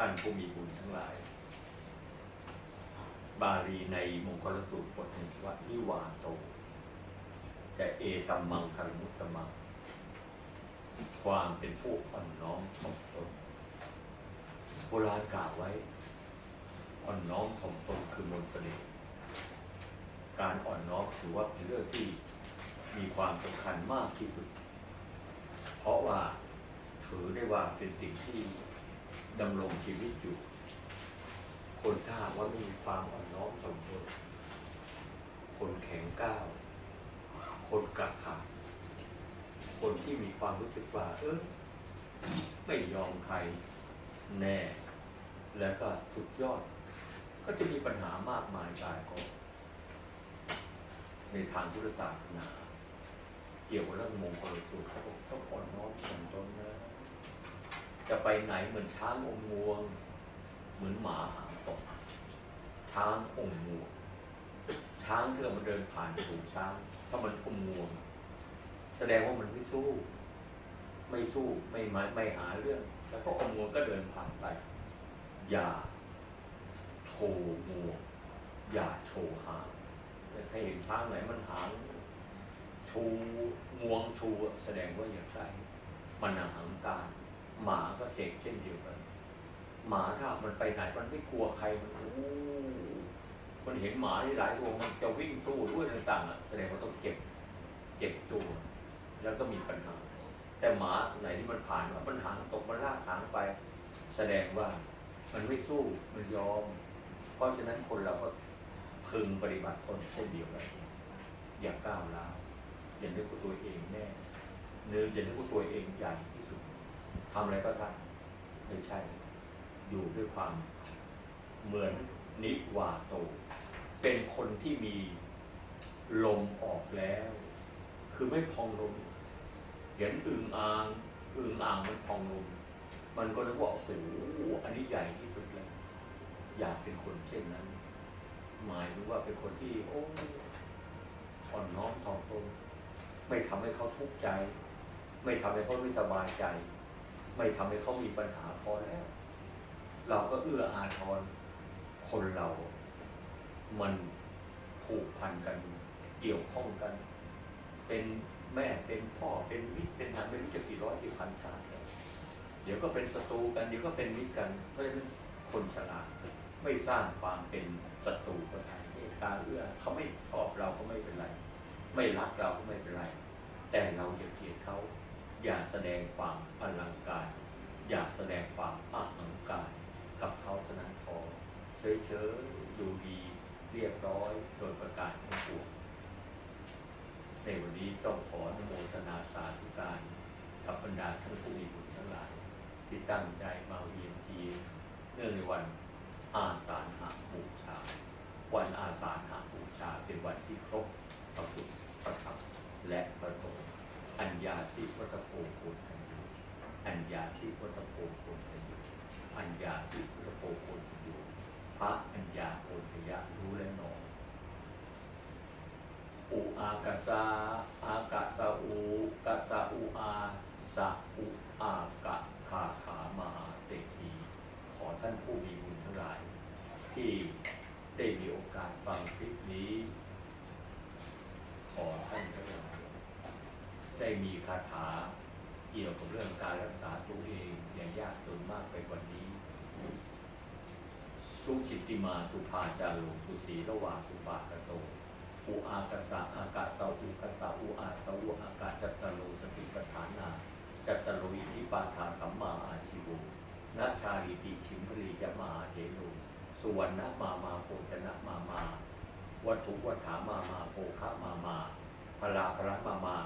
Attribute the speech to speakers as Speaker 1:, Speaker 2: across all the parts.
Speaker 1: ท่านผู้มีบุญทั้งหลาย บาลีในมงคลสูตรบทหนึ่งว่านิวาโตแต่เอตัมมังคันมุตตมัง ความเป็นผู้อ่อนน้อมถ่อมตนโบราณกล่าวไว้ อ่อนน้อมถ่อมตนคือมนต์เสน่ห์การอ่อนน้อมถือว่าเป็นเรื่องที่มีความสำคัญมากที่สุด เพราะว่าถือได้ว่าเป็นสิ่งที่ ดำรงชีวิตอยู่ คนถ้าหากว่าไม่มีความอ่อนน้อมถ่อมตนคนแข็งก้าว คนกักขาดคนที่มีความรู้สึกว่า เออไม่ยอมใครแน่ แล้วก็สุดยอด ก็จะมีปัญหามากมายกายกองในทางพุทธศาสนา เกี่ยวกับเรื่องมงคลสูตรเขาบอกต้องอ่อนน้อมถ่อมตนนะ จะไปไหนเหมือนช้างองงวง เหมือนหมาหางตก ช้างองงวง ช้างที่มันเดินผ่านถูงช้าง ถ้ามันองงวง แสดงว่ามันไม่สู้ ไม่สู้ไม่ไม่ไม่หาเรื่อง แล้วก็องงวงก็เดินผ่านไป อย่าโชว์งวง อย่าโชว์หางถ้าเห็นช้างไหนมันหางชูงวงชูแสดงว่าอย่าใส่มันหางการ หมาก็เจ๊กเช่นเดียวกัน หมาถ้ามันไปไหนมันไม่กลัวใครมันโอ้มันเห็นหมาที่หลายตัวมันจะวิ่งสู้ด้วยต่างๆอะแสดงว่าต้องเก็บเก็บตัว แล้วก็มีปัญหา แต่หมาตัวไหนที่มันผ่านมามันหาตกมันลากหางไป แสดงว่ามันไม่สู้มันยอม เพราะฉะนั้นคนเราก็พึงปฏิบัติตนเช่นเดียวกันอย่าก้าวร้าวอย่านึกว่าตัวเองแน่เนื้ออย่านึกว่าตัวเองใหญ่ ที่สุดทำอะไรก็ทำไม่ใช่ อยู่ด้วยความเหมือนนิวาโต เป็นคนที่มีลมออกแล้ว คือไม่พองลม เห็นอึ่งอ่างอึ่งอ่างมันพองลม มันก็นึกว่าโอ้โหอันนี้ใหญ่ที่สุดแล้ว อยากเป็นคนเช่นนั้น หมายถึงว่าเป็นคนที่ โอ้อ่อนน้อมถ่อมตนไม่ทำให้เขาทุกข์ใจ ไม่ทำให้เขาไม่สบายใจ ไม่ทำให้เขามีปัญหาพอแล้ว เราก็เอื้ออาทรคนเรา มันผูกพันกันเกี่ยวข้องกัน เป็นแม่เป็นพ่อเป็นมิตรเป็นทางไม่รู้จะกี่ร้อยกี่พันชาติเดี๋ยวก็เป็นศัตรูกันเดี๋ยวก็เป็นมิตรกันเพราะฉะนั้นคนฉลาดไม่สร้างความเป็นศัตรูกันได้เมตตาเอื้อเขาไม่ชอบเราก็ไม่เป็นไร ไม่รักเราก็ไม่เป็นไร แต่เราอย่าเกลียดเขา อย่าแสดงความอลังการ อย่าแสดงความอาหังการกับเขาเท่านั้นพอเฉยเฉยๆอยู่ดีเรียบร้อยโดยประการทั้งปวงในวันนี้ต้องขออนุโมทนาสาธุการกับบรรดาท่านผู้มีบุญทั้งหลาย ที่ตั้งใจมาเวียนทีเนื่องในวันอาสาฬหบูชา วันอาสาฬหบูชาเป็นวันที่ครบพระพุทธพระธรรมและพระส อัญญาสิวัตโพโคนทันยุอัญญาสิวัตโพโคนทันยุอัญญาสิวัตโพโคนทันยุพระอัญญาโอนทยะรู้และหนออุอากาซาอากาสาอูกาสาอูอาสะอุอากะคาขามหาเศรษฐีขอท่านผู้มีบุญทั้งหลาย ที่ได้มีโอกาสฟังคลิปนี้ ขอท่านทั้งหลาย ได้มีคาถาเกี่ยวกับเรื่องการรักษาตัวเองอย่ายากจนมากไปกว่านี้ สุขิตติมาสุภาจารุสุสีระหว่างสุปากะโตอุอากาสะอากาสะอุกาสะอุอาสะอุอากาจัตตโลสติปัฏฐานาจัตตโลอิทิปาทาสัมมาอาชิวนัชชาลิติชิมพลีจะมาเทโนสุวรรณมามาโภชนะมามา วัตถุวัฏฐามามาโภคะมามาพลาพระมามา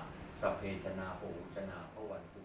Speaker 1: สพเพชนาโหชนาพระวันตุ